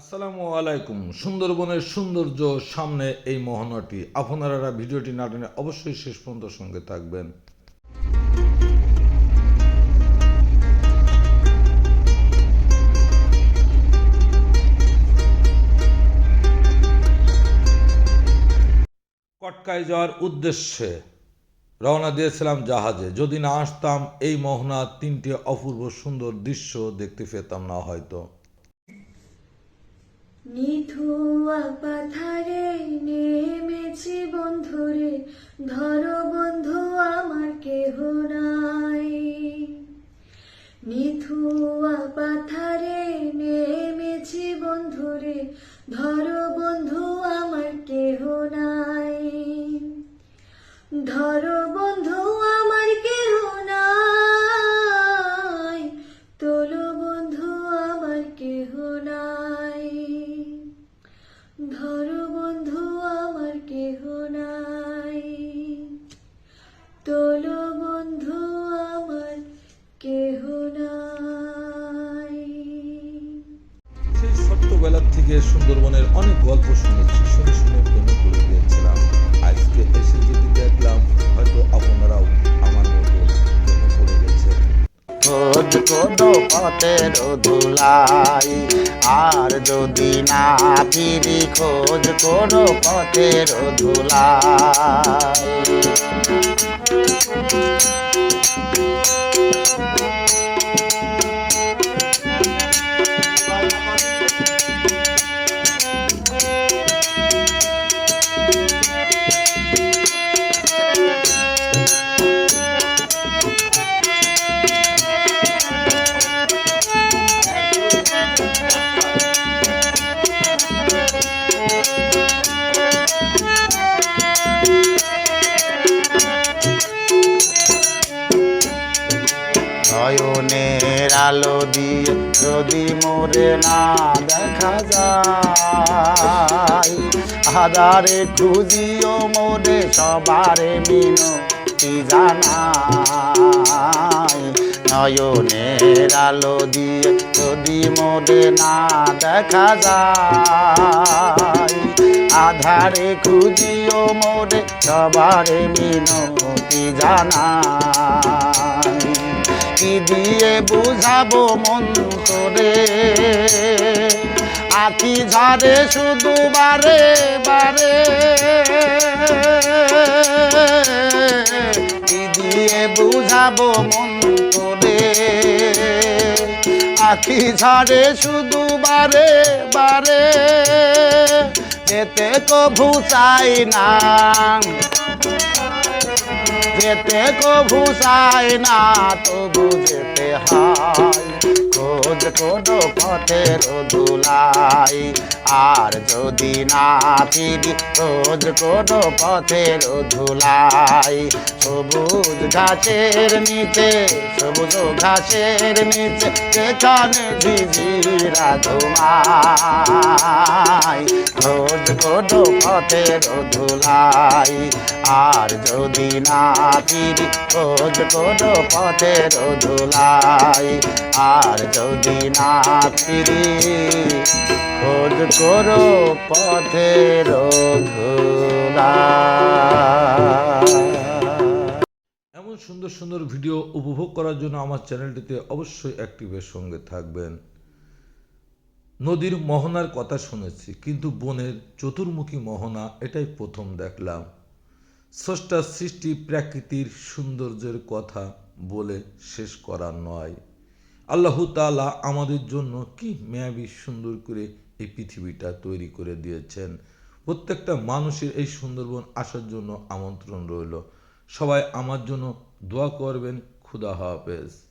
আসসালামু আলাইকুম। সুন্দরবনের সৌন্দর্য সামনে এই মোহনাটি। আপনারা ভিডিওটি নাটনে অবশ্যই শেষ পর্যন্ত সঙ্গে থাকবেন। কটকায় যাওয়ার উদ্দেশ্যে রওনা দিয়েছিলাম জাহাজে। যদি না আসতাম, এই মোহনার তিনটি অপূর্ব সুন্দর দৃশ্য দেখতে পেতাম না হয়তো। নিথুয়া পাথারে নেমেছি বন্ধুরে, ধরো বন্ধু, আমার কেহ নাই। নিথুয়া পাথারে নেমেছি বন্ধুরে, ধরো বন্ধু, আমার কেহ নাই। তোলো বন্ধু আমার কেহ নাই। সেই ছোট্টবেলার থেকে সুন্দরবনের অনেক গল্প শুনেছি শুনে শুনে প্রেমে পড়ে গিয়েছিলাম। আজকে এসে যদি দেখলাম হয়তো আপনারাও আমার মতো প্রেমে পড়ে গেছে খোঁজ কোনো পথের ধুলাই আর যদি না ফিরি খোঁজ কোনো পথের ধুলাই। Thank you. নয়নের আলো দিয়ে যদি মোরে না দেখা যায় হাজারে খুঁজিও মোরে সবারে মিনতি জানাই। নয়নের আলো দিয়ে যদি মোরে না দেখা যায়, আধারে খুঁজিও মোরে সবারে মিনতি জানাই। কি দিয়ে বুঝাবো মন তোরে। আখি ঝাড়ে শুধু বারে বারে। কি দিয়ে বুঝাবো মন তোরে। আখি ঝাড়ে শুধু বারে বারে। যেতে কভু চাই না। যেতে কভু চাই না তবু যেতে হয়। খোঁজ কোনো পথের ধুলাই। আর যদি না ফিরি খোঁজ কোনো পথের ধুলাই। সবুজ ঘাসের নিচে, সবুজ ঘাসের নিচে যেখানে ঝিঝিরা ঘুমায় খোঁজ কোনো পথের ধুলাই। আর যদি না ফিরি খোঁজ কোনো পথের ধুলাই। আর যদি না ফিরি, খোঁজ করো পথের এমন সুন্দর সুন্দর ভিডিও উপভোগ করার জন্য আমার চ্যানেলটিতে অবশ্যই অ্যাক্টিভের সঙ্গে থাকবেন। নদীর মোহনার কথা শুনেছি, কিন্তু বনের চতুর্মুখী মোহনা এটাই প্রথম দেখলাম। স্রষ্টার সৃষ্টি প্রাকৃতির সৌন্দর্যের কথা বলে শেষ করার নয়। আল্লাহ তালা আমাদের জন্য কি মেয়াবি সুন্দর করে এই পৃথিবীটা তৈরি করে দিয়েছেন। প্রত্যেকটা মানুষের এই সুন্দরবন আসার জন্য আমন্ত্রণ রইল। সবাই আমার জন্য দোয়া করবেন। খুদা হাফেজ।